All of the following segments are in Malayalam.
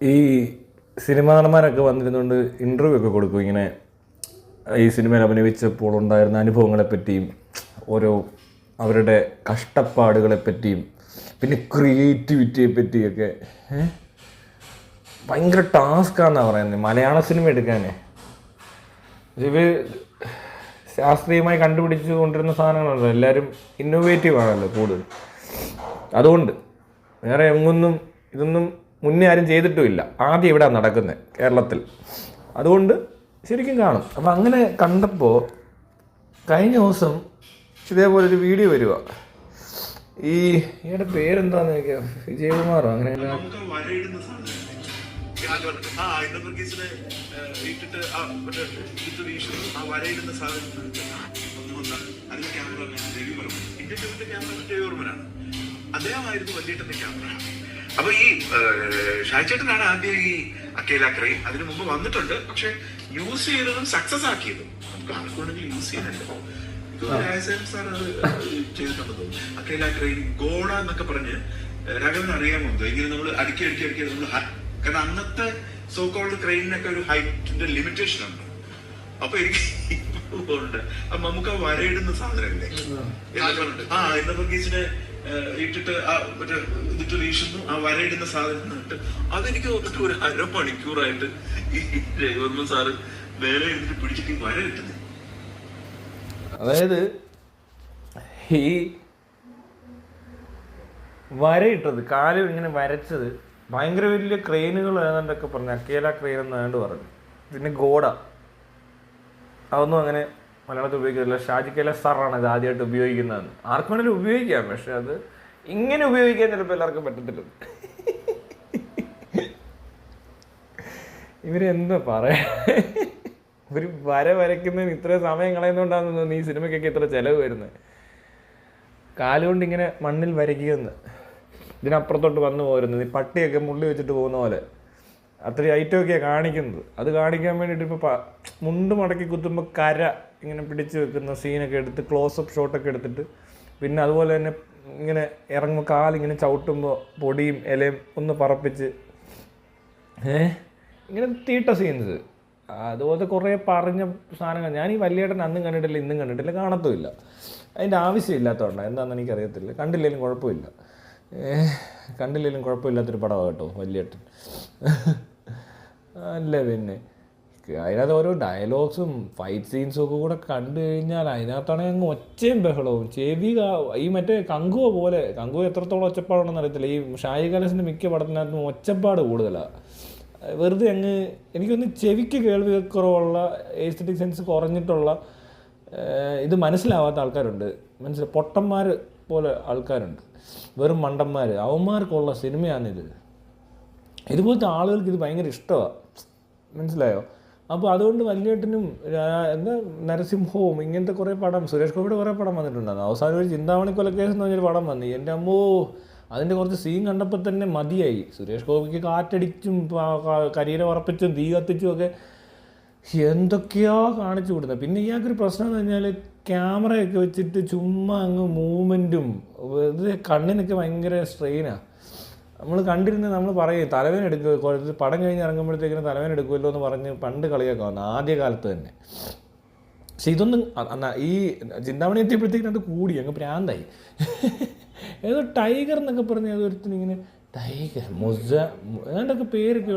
ഈ സിനിമാ നടന്മാരൊക്കെ വന്നിരുന്നുകൊണ്ട് ഇന്റർവ്യൂ ഒക്കെ കൊടുക്കും. ഇങ്ങനെ ഈ സിനിമയിൽ അഭിനയിച്ചപ്പോൾ ഉണ്ടായിരുന്ന അനുഭവങ്ങളെ പറ്റിയും ഓരോ അവരുടെ കഷ്ടപ്പാടുകളെ പറ്റിയും പിന്നെ ക്രിയേറ്റിവിറ്റിയെ പറ്റിയൊക്കെ? ഭയങ്കര ടാസ്ക്കാന്നാണ് പറയുന്നത് മലയാള സിനിമ എടുക്കാനേ. ഇവർ ശാസ്ത്രീയമായി കണ്ടുപിടിച്ചു കൊണ്ടിരുന്ന സാധനങ്ങളല്ലോ എല്ലാവരും ഇന്നോവേറ്റീവ് ആണല്ലോ കൂടുതൽ അതുകൊണ്ട് വേറെ എങ്ങൊന്നും ഇതൊന്നും മുന്നേ ആരും ചെയ്തിട്ടുമില്ല ആദ്യം ഇവിടെ നടക്കുന്നത് കേരളത്തിൽ അതുകൊണ്ട് ശരിക്കും കാണും അപ്പം അങ്ങനെ കണ്ടപ്പോൾ കഴിഞ്ഞ ദിവസം ഇതേപോലെ ഒരു വീഡിയോ വരിക ഈ ഇയാളുടെ പേരെന്താന്ന് ചോദിക്കാം വിജയകുമാറോ അങ്ങനെ അദ്ദേഹമായിരുന്നു വലിയ ക്യാമറ അപ്പൊ ഈ ഷാജേട്ടനാണ് ആദ്യം ഈ അക്കേല അക്കേലാക്രയും അതിനു മുമ്പ് വന്നിട്ടുണ്ട്. പക്ഷെ യൂസ് ചെയ്തതും സക്സസ് ആക്കിയതും നമുക്ക് ആർക്കുണ്ടെങ്കിൽ യൂസ് ചെയ്യുന്നുണ്ട് ചെയ്തിട്ടുണ്ടെന്ന് തോന്നുന്നു. അക്കേലാക്രയും ഗോള എന്നൊക്കെ പറഞ്ഞ് രാഘവൻ അറിയാമോ ഇങ്ങനെ നമ്മൾ അടുക്കി അടുക്കി അടുക്കി നമ്മൾ കാരണം അന്നത്തെ സോ കോൾഡ് ക്രെയിനൊക്കെ ഒരു ഹൈറ്റിന്റെ ലിമിറ്റേഷൻ ഉണ്ട്. അപ്പൊ എനിക്ക് ഉണ്ട്. അപ്പൊ നമുക്ക് ആ വരയിടുന്ന സാധനമില്ലേ? ആ ഇന്ന വർഗീസിനെ ഇട്ടിട്ട് ആ മറ്റേ ഇതിട്ട് വീശുന്നു ആ വരയിടുന്ന സാധനം ഇട്ട്. അതെനിക്ക് തോന്നിട്ട് ഒരു അരമണിക്കൂറായിട്ട് ഈ രഘുവർമ്മ സാറ് നേരെ ഇരുന്നിട്ട് പിടിച്ചിട്ട് വര കിട്ടുന്നു അതായത് ഈ വരയിട്ടത് കാലം ഇങ്ങനെ വരച്ചത് ഭയങ്കര വലിയ ക്രെയിനുകൾ ഏതാണ്ടൊക്കെ പറഞ്ഞു. അക്കേല ക്രെയിൻ എന്നാണ്ട് പറഞ്ഞു. പിന്നെ ഗോഡ. അതൊന്നും അങ്ങനെ മലയാളത്തിൽ ഉപയോഗിക്കുന്നില്ല. ഷാജിക്കയിലെ സാറാണ് ഇത് ആദ്യമായിട്ട് ഉപയോഗിക്കുന്നതെന്ന്. ആർക്കും വേണമെങ്കിലും ഉപയോഗിക്കാം പക്ഷെ അത് ഇങ്ങനെ ഉപയോഗിക്കാൻ ചിലപ്പോൾ എല്ലാവർക്കും പറ്റത്തില്ല. ഇവരെന്താ പറയാ? ഒരു വര വരയ്ക്കുന്നതിന് ഇത്ര സമയം കളയുന്നതുകൊണ്ടാണെന്ന് തോന്നുന്നു ഈ സിനിമയ്ക്കൊക്കെ ഇത്ര ചിലവ് വരുന്നത് കാലുകൊണ്ട് ഇങ്ങനെ മണ്ണിൽ വരയ്ക്കുകയെന്ന് ഇതിനപ്പുറത്തോട്ട് വന്നു പോരുന്നത് ഈ പട്ടിയൊക്കെ മുള്ളി വെച്ചിട്ട് പോകുന്ന പോലെ. അത്രയും ഐറ്റമൊക്കെയാണ് കാണിക്കുന്നത്. അത് കാണിക്കാൻ വേണ്ടിയിട്ട് ഇപ്പോൾ മുണ്ട് മടക്കി കുത്തുമ്പോൾ കര. ഇങ്ങനെ പിടിച്ച് വെക്കുന്ന സീനൊക്കെ എടുത്ത് ക്ലോസപ്പ് ഷോട്ടൊക്കെ എടുത്തിട്ട് പിന്നെ അതുപോലെ തന്നെ ഇങ്ങനെ ഇറങ്ങുമ്പോൾ കാലിങ്ങനെ ചവിട്ടുമ്പോൾ പൊടിയും ഇലയും ഒന്ന് പറപ്പിച്ച്. ഏ? ഇങ്ങനെ തീട്ട സീൻസ്. അതുപോലെ കുറേ പറഞ്ഞ സാധനങ്ങൾ. ഞാൻ ഈ വലിയേട്ടൻ അന്നും കണ്ടിട്ടില്ല ഇന്നും കണ്ടിട്ടില്ല കാണത്തുമില്ല. അതിന്റെ ആവശ്യമില്ലാത്തതുകൊണ്ടാണ് എന്താണെന്ന് എനിക്കറിയത്തില്ല. കണ്ടില്ലെങ്കിലും കുഴപ്പമില്ല. കണ്ടില്ലെങ്കിലും കുഴപ്പമില്ലാത്തൊരു പടമാണ് കേട്ടോ വലിയേട്ടൻ. അല്ല പിന്നെ. അതിനകത്ത് ഓരോ ഡയലോഗ്സും ഫൈറ്റ് സീൻസും ഒക്കെ കൂടെ കണ്ടു കഴിഞ്ഞാൽ അതിനകത്താണെങ്കിൽ അങ്ങ് ഒച്ചയും ബഹളവും. ചെവി ഈ മറ്റേ കങ്കുവ പോലെ കങ്കുവ എത്രത്തോളം ഒച്ചപ്പാടുണ്ടെന്ന് അറിയത്തില്ല. ഈ ഷായി കലസിന്റെ മിക്ക പടത്തിനകത്തും ഒച്ചപ്പാട് കൂടുതലാണ് വെറുതെ അങ്ങ് എനിക്കൊന്ന് ചെവിക്ക് കേൾവി കുറവുള്ള എസ്തറ്റിക് സെൻസ് കുറഞ്ഞിട്ടുള്ള ഇത് മനസ്സിലാവാത്ത ആൾക്കാരുണ്ട്. മനസ്സിലായി പൊട്ടന്മാർ പോലെ ആൾക്കാരുണ്ട്. വെറും മണ്ടന്മാർ അവന്മാർക്കുള്ള സിനിമയാണിത്. ഇതുപോലത്തെ ആളുകൾക്ക് ഇത് ഭയങ്കര ഇഷ്ടമാണ് മനസ്സിലായോ? അപ്പോൾ അതുകൊണ്ട് വല്യേട്ടനും എന്താ നരസിംഹവും ഇങ്ങനത്തെ കുറേ പടം സുരേഷ് ഗോപിയുടെ കുറേ പടം വന്നിട്ടുണ്ടായിരുന്നു. അവസാനം ഒരു ചിന്താമണി കൊലക്കേസ് എന്ന് പറഞ്ഞൊരു പടം വന്നു. എന്റെ അമ്മോ അതിന്റെ കുറച്ച് സീൻ കണ്ടപ്പോൾ തന്നെ മതിയായി. സുരേഷ് ഗോപിക്ക് കാറ്റടിച്ചും പ- ക- ഉറപ്പിച്ചും തീ കത്തിച്ചും ഒക്കെ എന്തൊക്കെയോ കാണിച്ചു കൊടുത്തത്. പിന്നെ ഇയാൾക്കൊരു പ്രശ്നം എന്ന് പറഞ്ഞാൽ ക്യാമറയൊക്കെ വെച്ചിട്ട് ചുമ്മാ അങ്ങ് മൂവ്മെന്റും വെറുതെ കണ്ണിനൊക്കെ ഭയങ്കര സ്ട്രെയിനാണ് നമ്മൾ കണ്ടിരുന്ന നമ്മൾ പറയും തലവേന എടുക്കുക പടം കഴിഞ്ഞ് ഇറങ്ങുമ്പോഴത്തേക്കിനും തലവേന എടുക്കുമല്ലോ എന്ന് പറഞ്ഞ് പണ്ട് കളിയൊക്കെ വന്നു ആദ്യ കാലത്ത് തന്നെ. പക്ഷെ ഇതൊന്നും ഈ ചിന്താമണി എത്തിയപ്പോഴത്തേക്കിനും അത് കൂടി അങ്ങ് പ്രാന്തായി ഏതോ ടൈഗർ എന്നൊക്കെ പറഞ്ഞ് ഏതോ ഒരുത്തിന് ഇങ്ങനെ ടൈഗർ മുസ ഏതാണ്ടൊക്കെ പേരൊക്കെ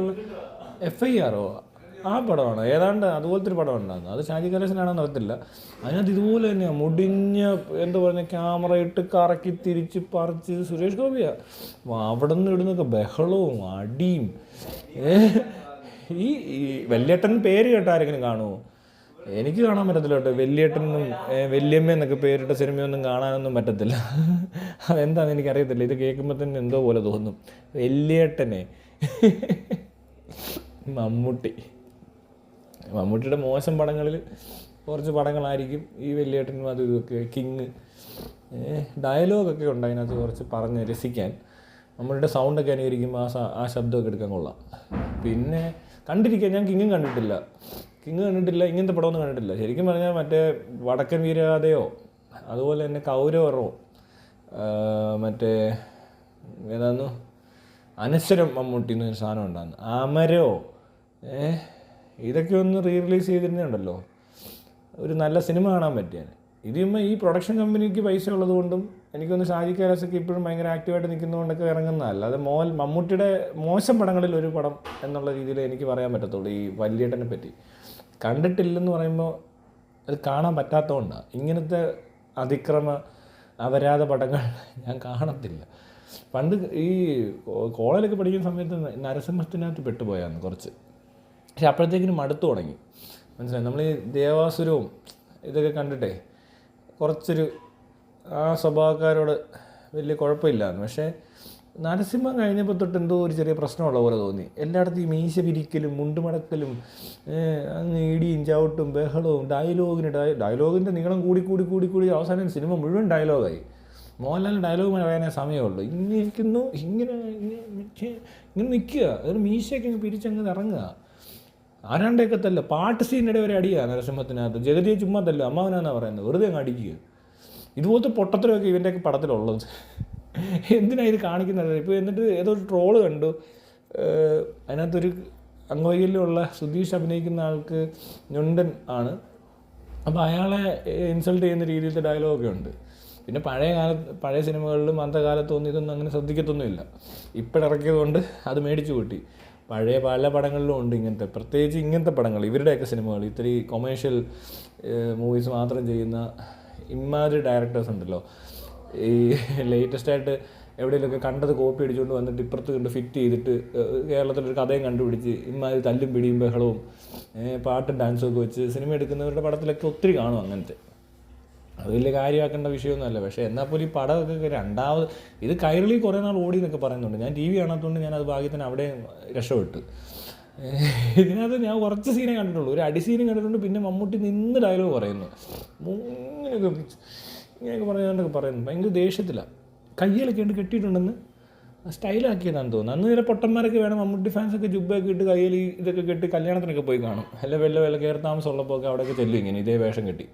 എഫ് ഐ ആറോ? ആ പടമാണ്. ഏതാണ്ട് അതുപോലത്തെ ഒരു പടം ഉണ്ടായിരുന്നു. അത് ഷാജി കലേശനാണെന്ന് അറിയത്തില്ല. അതിനകത്ത് ഇതുപോലെ തന്നെയാണ് മുടിഞ്ഞ എന്താ പറയുക ക്യാമറ ഇട്ട് കറക്കി തിരിച്ച് പറിച്ച് സുരേഷ് ഗോപിയാ. അവിടെ നിന്ന് ഇടുന്നൊക്കെ ബഹളവും അടിയും. ഈ ഈ വല്യേട്ടൻ പേര് കേട്ട ആരെങ്കിലും കാണുമോ എനിക്ക് കാണാൻ പറ്റത്തില്ല കേട്ടോ. വല്യേട്ടനും വല്യമ്മ എന്നൊക്കെ പേരിട്ട സിനിമയൊന്നും കാണാനൊന്നും പറ്റത്തില്ല. അതെന്താണെന്ന് എനിക്കറിയത്തില്ല. ഇത് കേൾക്കുമ്പോൾ തന്നെ എന്തോ പോലെ തോന്നും. വല്യേട്ടനെ. മമ്മൂട്ടി. മമ്മൂട്ടിയുടെ മോശം പടങ്ങളിൽ കുറച്ച് പടങ്ങളായിരിക്കും ഈ വലിയേട്ടനും അതും ഇതൊക്കെ കിങ് ഡയലോഗൊക്കെ ഉണ്ട് അതിനകത്ത് കുറച്ച് പറഞ്ഞ് രസിക്കാൻ. നമ്മളുടെ സൗണ്ടൊക്കെ അനുകരിക്കുമ്പോൾ ആ ആ ശബ്ദമൊക്കെ എടുക്കാൻ കൊള്ളാം. പിന്നെ കണ്ടിരിക്കാൻ ഞാൻ കിങ്ങും കണ്ടിട്ടില്ല. കിങ് കണ്ടിട്ടില്ല ഇങ്ങനത്തെ പടമൊന്നും കണ്ടിട്ടില്ല. ശരിക്കും പറഞ്ഞാൽ മറ്റേ വടക്കൻ വീരഗാഥയോ അതുപോലെ തന്നെ കൗരവറോ മറ്റേ ഏതാന്നു? അനശ്വരം മമ്മൂട്ടി എന്നൊരു സാധനം ഉണ്ടാകുന്നു അമരോ ഏ ഇതൊക്കെ ഒന്ന് റീ റിലീസ് ചെയ്തിരുന്നുണ്ടല്ലോ ഒരു നല്ല സിനിമ കാണാൻ പറ്റിയാണ് ഇതിമ്മ ഈ പ്രൊഡക്ഷൻ കമ്പനിക്ക് പൈസ ഉള്ളതുകൊണ്ടും എനിക്കൊന്ന് ഷാജി കൈലാസൊക്കെ ഇപ്പോഴും ഭയങ്കര ആക്റ്റീവായിട്ട് നിൽക്കുന്നതുകൊണ്ടൊക്കെ ഇറങ്ങുന്നതല്ല അല്ലാതെ മോൽ മമ്മൂട്ടിയുടെ മോശം പടങ്ങളിൽ ഒരു പടം എന്നുള്ള രീതിയിൽ എനിക്ക് പറയാൻ പറ്റത്തുള്ളൂ ഈ വല്യേട്ടനെ പറ്റി. കണ്ടിട്ടില്ലെന്ന് പറയുമ്പോൾ അത് കാണാൻ പറ്റാത്തതുകൊണ്ടാണ് ഇങ്ങനത്തെ അതിക്രമ അപരാധ പടങ്ങൾ ഞാൻ കാണത്തില്ല. പണ്ട് ഈ കോളേജിലൊക്കെ പഠിക്കുന്ന സമയത്ത് നരസിംഹത്തിനകത്ത് പെട്ടുപോയാന്ന് കുറച്ച്. പക്ഷെ അപ്പോഴത്തേക്കിനും മടുത്തു തുടങ്ങി. മനസ്സിലായി? നമ്മൾ ഈ ദേവാസുരവും ഇതൊക്കെ കണ്ടിട്ടേ കുറച്ചൊരു ആ സ്വഭാവക്കാരോട് വലിയ കുഴപ്പമില്ലായിരുന്നു. പക്ഷേ നരസിംഹം കഴിഞ്ഞപ്പോൾ തൊട്ട് എന്തോ ഒരു ചെറിയ പ്രശ്നമുള്ള പോലെ തോന്നി. എല്ലായിടത്തും ഈ മീശ പിരിക്കലും മുണ്ടുമടക്കലും അങ്ങ് ഇടിയും ചവിട്ടും ബഹളവും ഡയലോഗിന് ഡയ ഡയലോഗിന്റെ നീളം കൂടി കൂടി കൂടി കൂടി അവസാനം സിനിമ മുഴുവൻ ഡയലോഗായി. മോഹൻലാലിന് ഡയലോഗ് പറയാനേ സമയമുള്ളൂ. ഇങ്ങനെ ഇരിക്കുന്നു ഇങ്ങനെ ഇങ്ങനെ നിൽക്കുക- ഒരു മീശയൊക്കെ പിരിച്ചങ്ങ് ഇറങ്ങുക. ആരാണ്ടൊക്കെ തല്ല. പാട്ട് സീനിടെ വരെ അടിയാ നരസിംഹത്തിനകത്ത്. ജഗതിയെ ചുമ്മാ തല്ല. അമ്മാവനാന്നാണ് പറയുന്നത്. വെറുതെ അങ്ങ് അടിക്കുക. ഇതുപോലത്തെ പൊട്ടത്തരമൊക്കെ ഇവന്റെയൊക്കെ പടത്തിലുള്ളത്. എന്തിനാ ഇത് കാണിക്കുന്നത്? ഇപ്പോൾ എന്നിട്ട് ഏതോ ഒരു ട്രോൾ കണ്ടു. അതിനകത്തൊരു അംഗവൈകല്യമുള്ള സുധീഷ് അഭിനയിക്കുന്ന ആൾക്ക് ഞൊണ്ടൻ ആണ്. അപ്പോൾ അയാളെ ഇൻസൾട്ട് ചെയ്യുന്ന രീതിയിലത്തെ ഡയലോഗൊക്കെ ഉണ്ട്. പിന്നെ പഴയ കാലത്ത് പഴയ സിനിമകളിലും അന്ധകാലത്തൊന്നും കാലത്തൊന്നും ഇതൊന്നും അങ്ങനെ ശ്രദ്ധിക്കത്തൊന്നുമില്ല. ഇപ്പോഴിറക്കിയതുകൊണ്ട് അത് മേടിച്ചു കൂട്ടി. പഴയ പല പടങ്ങളിലും ഉണ്ട് ഇങ്ങനത്തെ. പ്രത്യേകിച്ച് ഇങ്ങനത്തെ പടങ്ങൾ ഇവരുടെയൊക്കെ സിനിമകൾ ഇത്തിരി കൊമേഴ്ഷ്യൽ മൂവീസ് മാത്രം ചെയ്യുന്ന ഇമാതിരി ഡയറക്ടേഴ്സ് ഉണ്ടല്ലോ. ഈ ലേറ്റസ്റ്റ് ആയിട്ട് എവിടെയെങ്കിലുമൊക്കെ കണ്ടത് കോപ്പി അടിച്ചുകൊണ്ട് വന്നിട്ട് ഇപ്പുറത്ത് കണ്ട് ഫിറ്റ് ചെയ്തിട്ട് കേരളത്തിലൊരു കഥയും കണ്ടുപിടിച്ച് ഇമാതിരി തല്ലും പിടിയും ബഹളവും പാട്ടും ഡാൻസും ഒക്കെ വെച്ച് സിനിമ എടുക്കുന്നവരുടെ പടത്തിലൊക്കെ ഒത്തിരി കാണും അങ്ങനത്തെ. അത് വലിയ കാര്യമാക്കേണ്ട വിഷയമൊന്നുമല്ല. പക്ഷേ എന്നാൽ പോലും ഈ പടമൊക്കെ രണ്ടാമത് ഇത് കൈരളി കുറേ നാൾ ഓടി എന്നൊക്കെ പറയുന്നുണ്ട്. ഞാൻ ടി വി കാണാത്തതുകൊണ്ട് ഞാൻ അത് ഭാഗ്യത്തിന് അവിടെ രക്ഷപ്പെട്ടു. ഇതിനകത്ത് ഞാൻ കുറച്ച് സീനേ കണ്ടിട്ടുള്ളൂ. ഒരു അടി സീനും കണ്ടിട്ടുണ്ട്. പിന്നെ മമ്മൂട്ടി നിന്ന് ഡയലോഗ് പറയുന്നു. ഇങ്ങനെയൊക്കെ ഇങ്ങനെയൊക്കെ പറഞ്ഞുകൊണ്ടൊക്കെ പറയുന്നു. ഭയങ്കര ദേഷ്യത്തിലാണ് കയ്യിലൊക്കെ ഉണ്ട് കെട്ടിയിട്ടുണ്ടെന്ന് സ്റ്റൈലാക്കിയതാണെന്ന് തോന്നുന്നു. അന്ന് ചില പൊട്ടന്മാരൊക്കെ വേണം മമ്മൂട്ടി ഫാൻസൊക്കെ ജുബൊക്കെ ഇട്ട് കയ്യിൽ ഇതൊക്കെ കെട്ടി കല്യാണത്തിനൊക്കെ പോയി കാണും. അല്ല വെള്ള വെള്ള കയറി താമസമുള്ളപ്പോൾ ഒക്കെ അവിടെയൊക്കെ ചെല്ലും ഇങ്ങനെ. ഇതേ വേഷം കെട്ടി.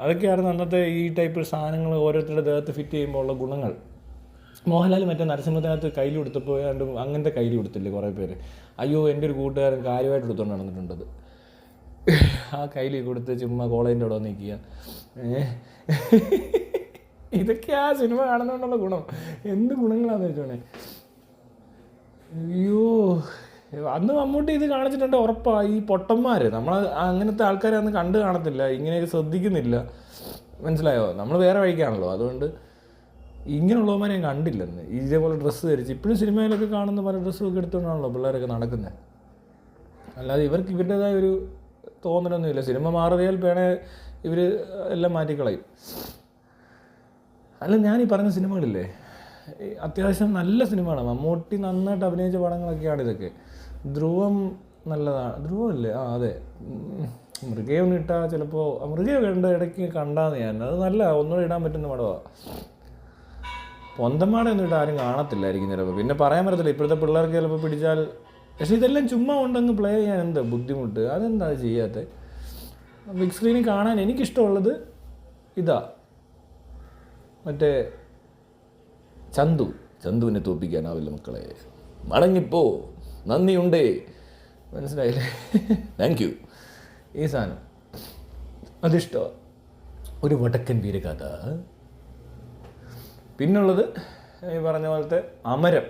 അതൊക്കെയായിരുന്നു അന്നത്തെ ഈ ടൈപ്പ് സാധനങ്ങൾ ഓരോരുത്തരുടെ ദേഹത്ത് ഫിറ്റ് ചെയ്യുമ്പോൾ ഉള്ള ഗുണങ്ങൾ. മോഹൻലാൽ മറ്റേ നരസിംഹത്തിനകത്ത് കയ്യിൽ കൊടുത്തപ്പോൾ ഏതാണ്ട് അങ്ങനത്തെ കയ്യിൽ കൊടുത്തില്ലേ കുറേ പേര്. അയ്യോ എന്റെ ഒരു കൂട്ടുകാരൻ കാര്യമായിട്ട് എടുത്തുകൊണ്ട് നടന്നിട്ടുണ്ടത് ആ കയ്യിൽ കൊടുത്ത് ചുമ്മാ കോളേജിന്റെ അവിടെ നിൽക്കുക. ഇതൊക്കെ ആ സിനിമ കാണുന്നതുകൊണ്ടുള്ള ഗുണം. എന്ത് ഗുണങ്ങളാണെന്ന് വെച്ചോണേ അയ്യോ. അന്ന് മമ്മൂട്ടി ഇത് കാണിച്ചിട്ടുണ്ട് ഉറപ്പാ ഈ പൊട്ടന്മാർ നമ്മൾ അങ്ങനത്തെ ആൾക്കാരെ അന്ന് കണ്ടു കാണത്തില്ല ഇങ്ങനെയൊക്കെ ശ്രദ്ധിക്കുന്നില്ല. മനസ്സിലായോ? നമ്മൾ വേറെ വഴിക്കാണല്ലോ. അതുകൊണ്ട് ഇങ്ങനെയുള്ളവന്മാരെ ഞാൻ കണ്ടില്ലെന്ന് ഇതേപോലെ ഡ്രസ്സ് ധരിച്ച് ഇപ്പോഴും സിനിമയിലൊക്കെ കാണുന്ന പല ഡ്രസ്സൊക്കെ എടുത്തുകൊണ്ടാണല്ലോ പിള്ളേരൊക്കെ നടക്കുന്നത് അല്ലാതെ ഇവർക്ക് ഇവരുടേതായ ഒരു തോന്നലൊന്നുമില്ല. സിനിമ മാറിയാൽ പേണെ ഇവർ എല്ലാം മാറ്റിക്കളയും. അല്ല ഞാൻ ഈ പറഞ്ഞ സിനിമകളില്ലേ? അത്യാവശ്യം നല്ല സിനിമയാണ്. മമ്മൂട്ടി നന്നായിട്ട് അഭിനയിച്ച പടങ്ങളൊക്കെയാണ് ഇതൊക്കെ. ധ്രുവം നല്ലതാണ് ധ്രുവമല്ലേ ആ അതെ. മൃഗയെ മൃഗയൊന്നും ഇട്ടാൽ ചിലപ്പോൾ മൃഗയെ കണ്ട ഇടയ്ക്ക് കണ്ടാന്ന് ഞാൻ. അത് നല്ല ഒന്നുകൂടെ ഇടാൻ പറ്റുന്ന പടമാണ് പൊന്തമാടെ ഒന്നും ഇട്ട് ആരും കാണത്തില്ലായിരിക്കും ചിലപ്പോൾ പിന്നെ പറയാൻ പറ്റത്തില്ല ഇപ്പോഴത്തെ പിള്ളേർക്ക് ചിലപ്പോൾ പിടിച്ചാൽ പക്ഷേ ഇതെല്ലാം ചുമ്മാ ഉണ്ടെങ്കിൽ പ്ലേ ചെയ്യാൻ എന്താ ബുദ്ധിമുട്ട്? അതെന്താ ചെയ്യാത്തത് ബിഗ് സ്ക്രീനിൽ കാണാൻ എനിക്കിഷ്ടമുള്ളത് ഇതാ. മറ്റേ ചന്തു ചന്തുവിനെ തോപ്പിക്കാനാവില്ല മക്കളെ. മടങ്ങിപ്പോ. നന്ദിയുണ്ടേ. മനസ്സിലായില്ലേ? താങ്ക് യു ഈ സാധനം. അതിഷ്ടമാണ് ഒരു വടക്കൻ വീരകഥ പിന്നുള്ളത് ഈ പറഞ്ഞ പോലത്തെ അമരം.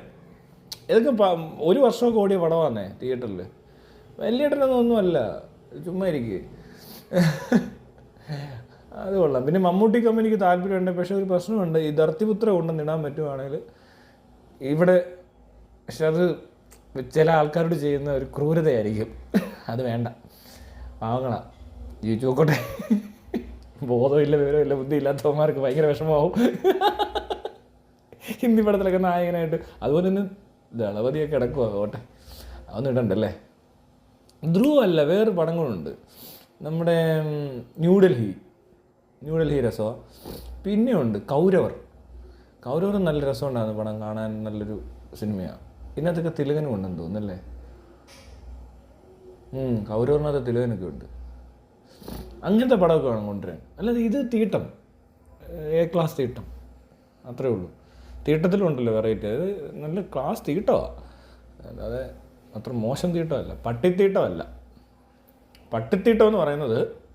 ഇതൊക്കെ ഒരു വർഷമൊക്കെ ഓടിയ പടമാണേ തിയേറ്ററിൽ വലിയ ഇടനൊന്നും ഒന്നുമല്ല. ചുമ്മാ ഇരിക്കുക അത് കൊള്ളാം. പിന്നെ മമ്മൂട്ടി കമ്പനിക്ക് താല്പര്യമുണ്ട്. പക്ഷേ ഒരു പ്രശ്നമുണ്ട്. ഈ ധർത്തിപുത്ര കൊണ്ടുവന്ന് ഇടാൻ പറ്റുവാണെങ്കിൽ ഇവിടെ പക്ഷെ അത് ചില ആൾക്കാരോട് ചെയ്യുന്ന ഒരു ക്രൂരതയായിരിക്കും. അത് വേണ്ട. പാവങ്ങളാ ജീവിച്ചു നോക്കട്ടെ. ബോധമില്ല വിവരമില്ല ബുദ്ധിയില്ലാത്തവന്മാർക്ക് ഭയങ്കര വിഷമമാവും. ഹിന്ദി പടത്തിലൊക്കെ നായകനായിട്ട്. അതുപോലെ തന്നെ ദളപതിയൊക്കെ കിടക്കുക കോട്ടെ അതൊന്നും ഇടണ്ടല്ലേ? ധ്രുവല്ല വേറൊരു വേറെ പടങ്ങളുണ്ട്. നമ്മുടെ ന്യൂഡൽഹി ന്യൂഡൽഹി രസമാണ് പിന്നെയുണ്ട് കൗരവർ. കൗരവർ നല്ല രസമുണ്ടായിരുന്നു പടം കാണാൻ നല്ലൊരു സിനിമയാണ് ഇതിനകത്തൊക്കെ തിലകനും ഉണ്ടെന്ന് തോന്നുന്നല്ലേ? കൗരവറിനകത്ത് തിലകനൊക്കെ ഉണ്ട്. അങ്ങനത്തെ പടമൊക്കെ വേണം കൊണ്ടുവരാൻ. അല്ലാതെ ഇത് തീട്ടം. A class തീട്ടം. അത്രേ ഉള്ളൂ. തീട്ടത്തിലുണ്ടല്ലോ വെറൈറ്റി അത് നല്ല ക്ലാസ് തീട്ടമാണ് അല്ലാതെ അത്ര മോശം തീട്ടമല്ല. പട്ടിത്തീട്ടമല്ല. പട്ടിത്തീട്ടം എന്ന് പറയുന്നത്